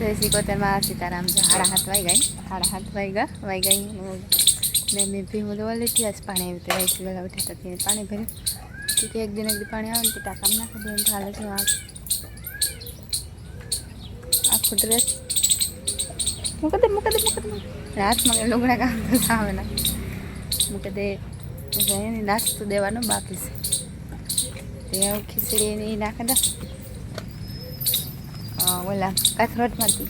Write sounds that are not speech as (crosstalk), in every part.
શ્રી કોતરમાં સીતારામ જો સાડા હાથ વાઈ ગઈ. સાડા હાથ વાઈ ગયા વાઈ ગઈ. ને મેં ભીમું દવા લીધી. આજ પાણી આવી રીતે વાઈથી વહેલા ઉઠ્યા હતા પાણી ભર્યું. કે એક દિન એક પાણી આવે ને તો ટાકામ નાખી દે તો હાલે આ. આખો ડ્રેસ મૂકી દે મૂકી દે મૂકી દે. હાથમાં લુગડા કામ કરતા આવે ના. મૂકી દે. એને નાસ્તો દેવાનો બાકી છે. તે હું ખીચડી ઈ નાખી દે. ઓલા કાથરોટમાંથી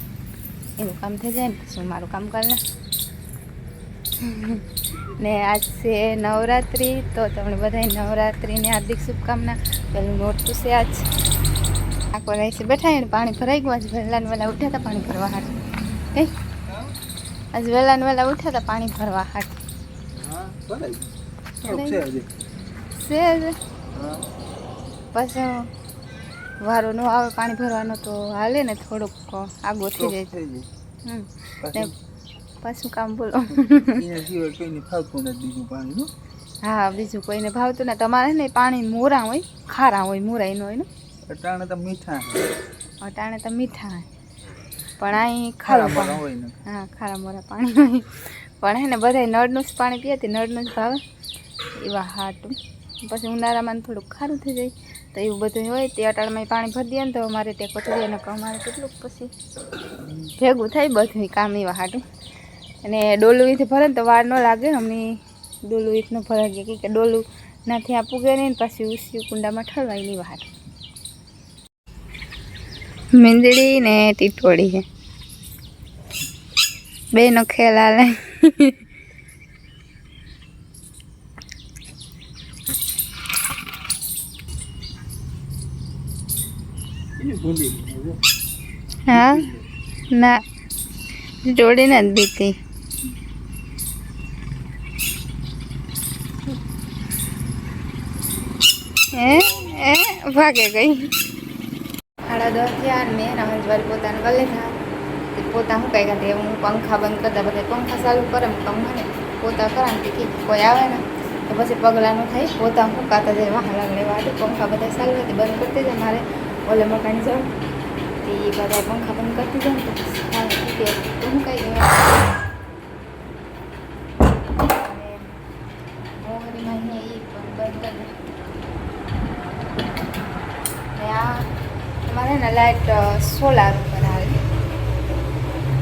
એનું કામ થઈ જાય ને પછી મારું કામ કરી ને આજ છે નવરાત્રિ તો તમને બધા નવરાત્રિની હાર્દિક શુભકામના. પેલું નોટતું છે આજ. આખો રહી છે બેઠા એને પાણી ભરાઈ ગયું. આજ વહેલા ને વહેલા ઉઠ્યા હતા પાણી ભરવા હાટ. કઈ આજ વહેલા ને વહેલા ઉઠ્યા હતા પાણી ભરવા હાટ. છે. પછી વારો ન આવે પાણી ભરવાનો તો હાલે ને થોડુંક આગો થઈ જાય. પાછું કામ બોલો. (laughs) હા. બીજું કોઈને ભાવતું ને તમારે ને પાણી મોરા હોય ખારા હોય મોરા એનું હોય ને. અટાણે તો મીઠા અટાણે તો મીઠા પણ અહીં ખારા પાણી. હોય હા ખારા મોરા પાણી. હોય (laughs) પણ હે ને બધા નળનું જ પાણી પીએ તે નળનું જ ભાવે. એવા હાટું. પછી ઉનાળામાં થોડુંક ખારું થઈ જાય, તો એવું બધું હોય. તે અટાળમાં પાણી ભરી દે ને તો મારે તે થઈ જાય અમારે કેટલુંક પછી ભેગું થાય બધું કામ એવા હાટું. અને ડોલું ઈથી ભરે ને તો વાર ન લાગે. અમે ડોલું ઈથનું ભરાઈ કે ડોલું નાથી આપું ગયા નહીં પાછી ઉસી કુંડામાં ઠરવાય નહીં વાર મીંદડી ને ટીટોળી છે. બેનો ખેલ હાલે (laughs) એની ભૂંડી હા? ના. જોડી નથી દીધી. હે? એ ભાગે ગઈ. સાડા દસ થયા ને રમેશભાઈ પોતાને ગલે તે પોતા શું કહી ગયા હું પંખા બંધ કરતા બધા પંખા ચાલુ કરે ને પોતા કરા ને કે કોઈ આવે ને, તો પછી પગલાંનું થાય, પોતા હું કાતા જાય વાહ લાગણે વાટે પંખા બધા ચાલુ હતી બંધ કરતી જાય મારે. ઓલે મકાની જવું તે બધા પંખા બંધ કરી જાય ને પછી તો હું અમારે ને લાઇટ સોલાર ઉપર આવે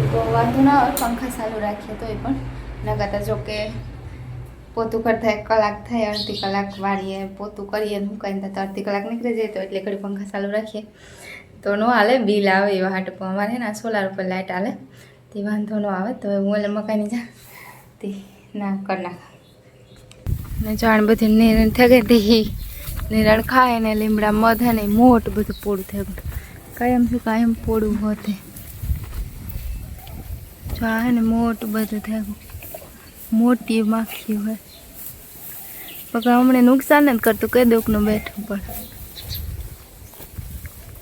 તો વાંધો ના પંખા ચાલુ રાખીએ તો એ પણ ન કરતા જો કે પોતું કરતા એક કલાક થાય, અડધી કલાક વાળીએ પોતું કરીએ મૂકાઈને તો અડધી કલાક નીકળી જાય તો એટલે ઘડી પંખા ચાલુ રાખીએ. તો ન હાલે, બિલ આવે એવા હાટ, પણ અમારે ને સોલાર ઉપર લાઇટ હાલે. તે વાંધો ન આવે, તો હું એટલે મકાઈની જા. તે ના, કરી નાખ. ને જાણ બધી નિરણ થઈ ગઈ હતી નિરણ ખાય ને લીમડા, મધ ને મોટ બધું પોળું થઈ ગયું કાયમ શું કાયમ પોળું હોતે. જો આ ને મોટું બધું થઈ ગયું મોટી માખી હોય. પગા હમણાં નુકસાન જ કરતું કઈ દુઃખનું બેઠું પણ.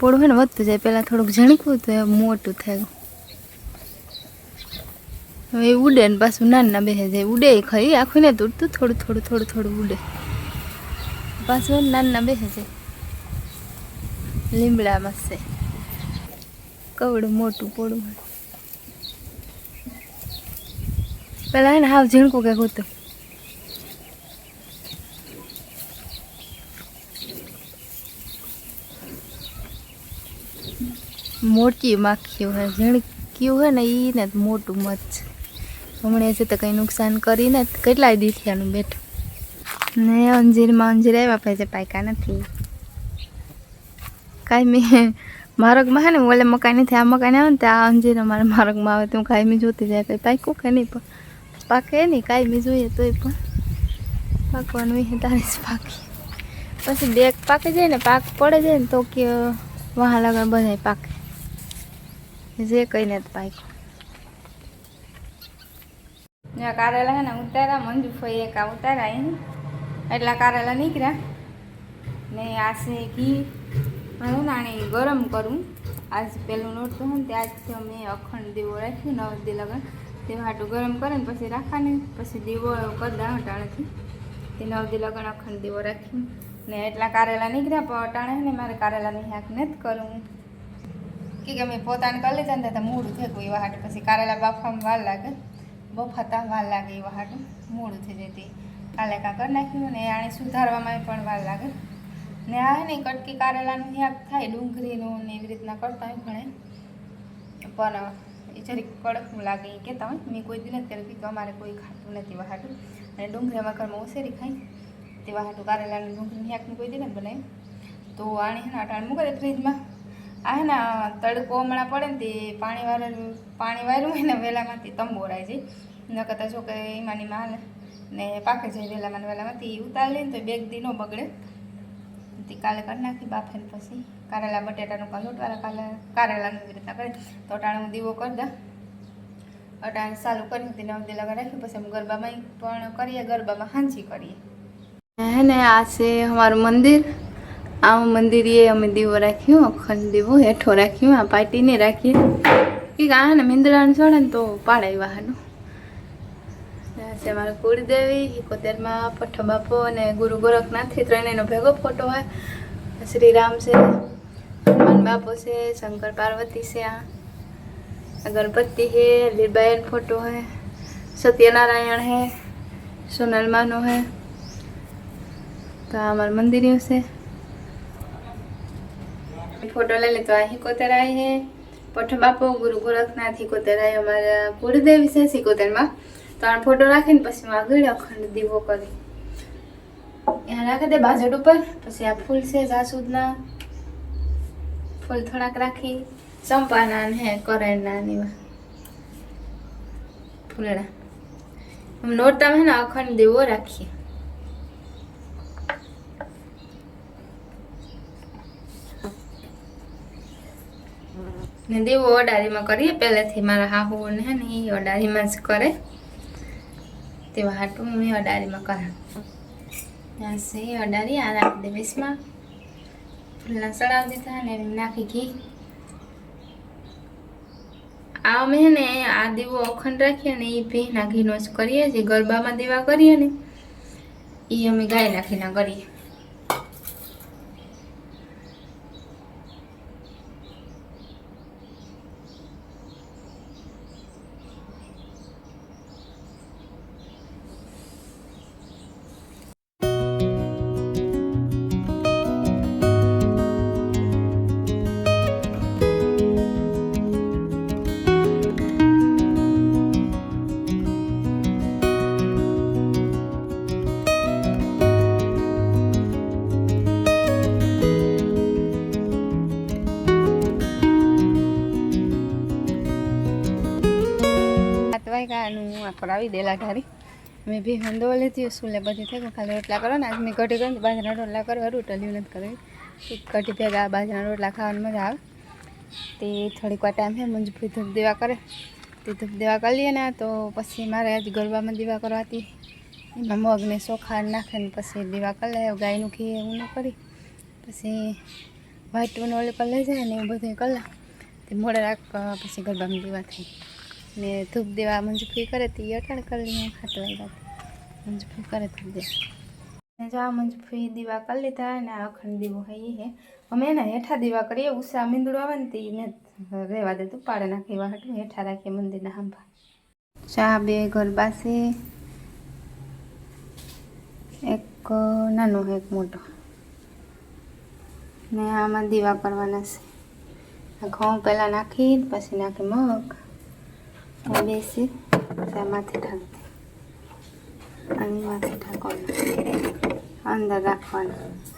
પોળું હોય ને વધતું જાય પહેલાં થોડુંક ઝણકવું તો મોટું થયું. હવે ઉડે ને પાછું નાના બેસે જાય. ઉડે ખરી, આખું ને તૂટતું, થોડું થોડું થોડું થોડું ઉડે. પાછું નાના બેસે જાય. લીમડામાં છે. કવડું, મોટું, પોળું હોય. એને હાવ ઝીણકું કે હતું. મોટી માખીઓ હોય, ઝીણકી હોય ને એ ને મોટું મત હમણાં છે તો કંઈ નુકસાન કરીને કેટલા દીઠિયાનું બેઠું? ને અંજીરમાં અંજીર આવ્યા પછી પાયકા નથી. કાંઈ મેં મારગમાં હે ને ઓલે મકાઈ નથી, આ મકાઈ આવે ને આ અંજીર અમારે મારગમાં આવે, તો હું કાંઈ જોતી જાય, કંઈ પાક્યું કે નહીં પણ? પાકે નહીં, કાંઈ જોઈએ તોય પણ. પાકવાનું એ તારે જ પાકી પછી બેગ પાકી જાય ને, પાક પડે જાય ને તો કે વાહ લગન બધા પાકે. જે કઈ નથી પાક્યું જ્યાં કારેલા હે ને ઉતાર્યા મંજુ ફઈ એક આ ઉતાર્યા અહીં એટલા કારેલા નીકળ્યા. ને આ છે ઘી. હું નાણી ગરમ કરું. આજ પેલું નોટ તો હોય ને ત્યાંથી અમે અખંડ દીવો રાખ્યું નવ દી લગન. તે હાટું ગરમ કરે ને પછી રાખવાની, પછી દીવો કરી દઉં અટાણેથી તે નવ દી લગન અખંડ દીવો રાખ્યું ને એટલા કારેલા નીકળ્યા, પણ અટાણે ને મારે કારેલાની હાક નથી કરું કે કે મેં પોતાને કરી લીધા ને તો મૂળું થઈ ગયું એવા હાટું પછી કારેલા બાફામાં વાર લાગે. બફાતા વાર લાગે એવા હાટું મૂળું થઈ જતી કાલે કા કરી નાખ્યું ને આને સુધારવામાં પણ વાર લાગે. ને આ ને કટકી કારેલાનું શાક થાય, ડુંગળીનું ને એવી રીતના કરતા હોય ઘણે. પણ એ જરીક કડક લાગે એ કહેતા હોય. મેં કોઈ દિન અત્યારે કર્યું કે અમારે કોઈ ખાતું નથી વહાટું. અને ડુંગળી અમારા ઘરમાં ઓસેરી ખાય. તે વહાટું કારેલાનું ડુંગળીનું શાકનું કોઈ દિન નથી બનાવ્યું. તો આને અટાણ મૂકે ફ્રીજમાં. આ ને તડકો હમણાં પડે ને તે પાણી વાળેલું પાણી વાળ્યું હોય ને વેલામાંથી તંબોરાય જાય. ન કરતાં કે એમાંની માલ ને પાકે જાય વેલામાં વહેલામાંથી ઉતારી લઈને તો બેગ દી ન બગડે. તે કાલે કરી નાખી બાફે પછી. કારેલા બટેટાનું કાં લોટવાળા કાલે કારેલાનું એવી રીતના કરે. તો અટાણે હું દીવો કરી દઉં. અટાણે ચાલુ કરી તેને અમદી લગા રાખ્યું પછી અમે ગરબામાં પણ કરીએ, ગરબામાં હાંજી કરીએ. હે ને, આ છે અમારું મંદિર. આ મંદિરે અમે દીવો રાખ્યો, અખંડ દીવો હેઠો રાખ્યો, આ પાટીને રાખીએ. કે આ ને મીંદડાને ચડે ને તો પાડાય વાહનો. છે મારા કુળદેવી, એકોતેરમાં પઠ્ઠો બાપો અને ગુરુ ગોરખનાથથી ત્રણેયનો ભેગો ફોટો હોય. શ્રી રામ છે, હનુમાન બાપો છે, શંકર પાર્વતી છે આ. ગણપતિ હે લીરબાયન ફોટો હે, સત્યનારાયણ હે સોનલમાનો હે. તો આ અમારું મંદિર છે. फोटो ले ले तो ही कोतर आए हैं पठ बापो गुरु गोरखनाथ ही कोतर आए हमारा गुरुदेव છે સિકોતેર માં તો આ ફોટો રાખીને પછી હું આગળ અખંડ દીવો કરી ત્યાં રાખી દે બાજટ ઉપર પછી આ ફૂલ છે જાસૂદના ફૂલ થોડાક રાખી ચંપાના ને હે કરેણના ને એવા ફૂલડા આમ નોરતામાં હે ને અખંડ દીવો રાખીએ ને દીવો અડારીમાં કરીએ. પહેલેથી મારા હાહુ ને હે ને એ અડારીમાં જ કરે. તેવા હાટું હું અડારીમાં કરા એ અડારી, આ રાખી દે બેસમાં ફૂલના સડાવી દીધા ને નાખી ઘી. આ અમે ને આ દીવો અખંડ રાખીએ ને એ ભીના ઘીનો જ કરીએ. જે ગરબામાં દીવા કરીએ ને એ અમે ગાય નાખીને કરીએ. વાગ્યાનું આ કરાવી દેલા ઘારી. મેં ભી હંદો લેતી સ્કૂલે બધી થઈ ખાલી રોટલા કરો ને. આજ મેં કઢી કરી બાજરાના રોટલા કરવા રોટલીઓ નથી કરવી. કઢી ભેગા બાજરાના રોટલા ખાવાની મજા આવે. તે થોડીક વાર ટાઈમ છે મંજભૂરી ધૂપ દેવા કરે. તે ધૂપ દેવા કરી લઈએ ને, તો પછી મારે આજ ગરબામાં દીવા કરવાથી એમાં મગને ચોખા નાખીને પછી દીવા કરી લે ગાયનું ઘી એવું ન કરી. પછી વ્હાઈટ ઓલી પર લઈ જાય ને એવું બધું કરી તે મોડે રાખ પછી ગરબામાં દીવા થઈ ને ધૂપ દેવા મંજૂરી કરે તે અટાણ કરી લઈએ આવ્યા મંજૂરી કરે ધૂપ દેવા. ને મંજફી દીવા કરી લીધા ને આ અખંડ દીવો હૈ એ હે. અમે એના હેઠા દીવા કરીએ, ઉષા મીંદડું આવે ને તે ને રહેવા દેતું પાડે નાખી એવા હેઠા રાખીએ મંદિરના હાંભા. ચા બે ઘર છે એક નાનો એક મોટો. ને આમાં દીવા કરવાના છે. ઘઉં પહેલાં નાખી પછી નાખી મગ. બેસી પછી આ માથે ઢાંકતી? અને માથે ઢાંકવાનું? અંદર રાખવાનું?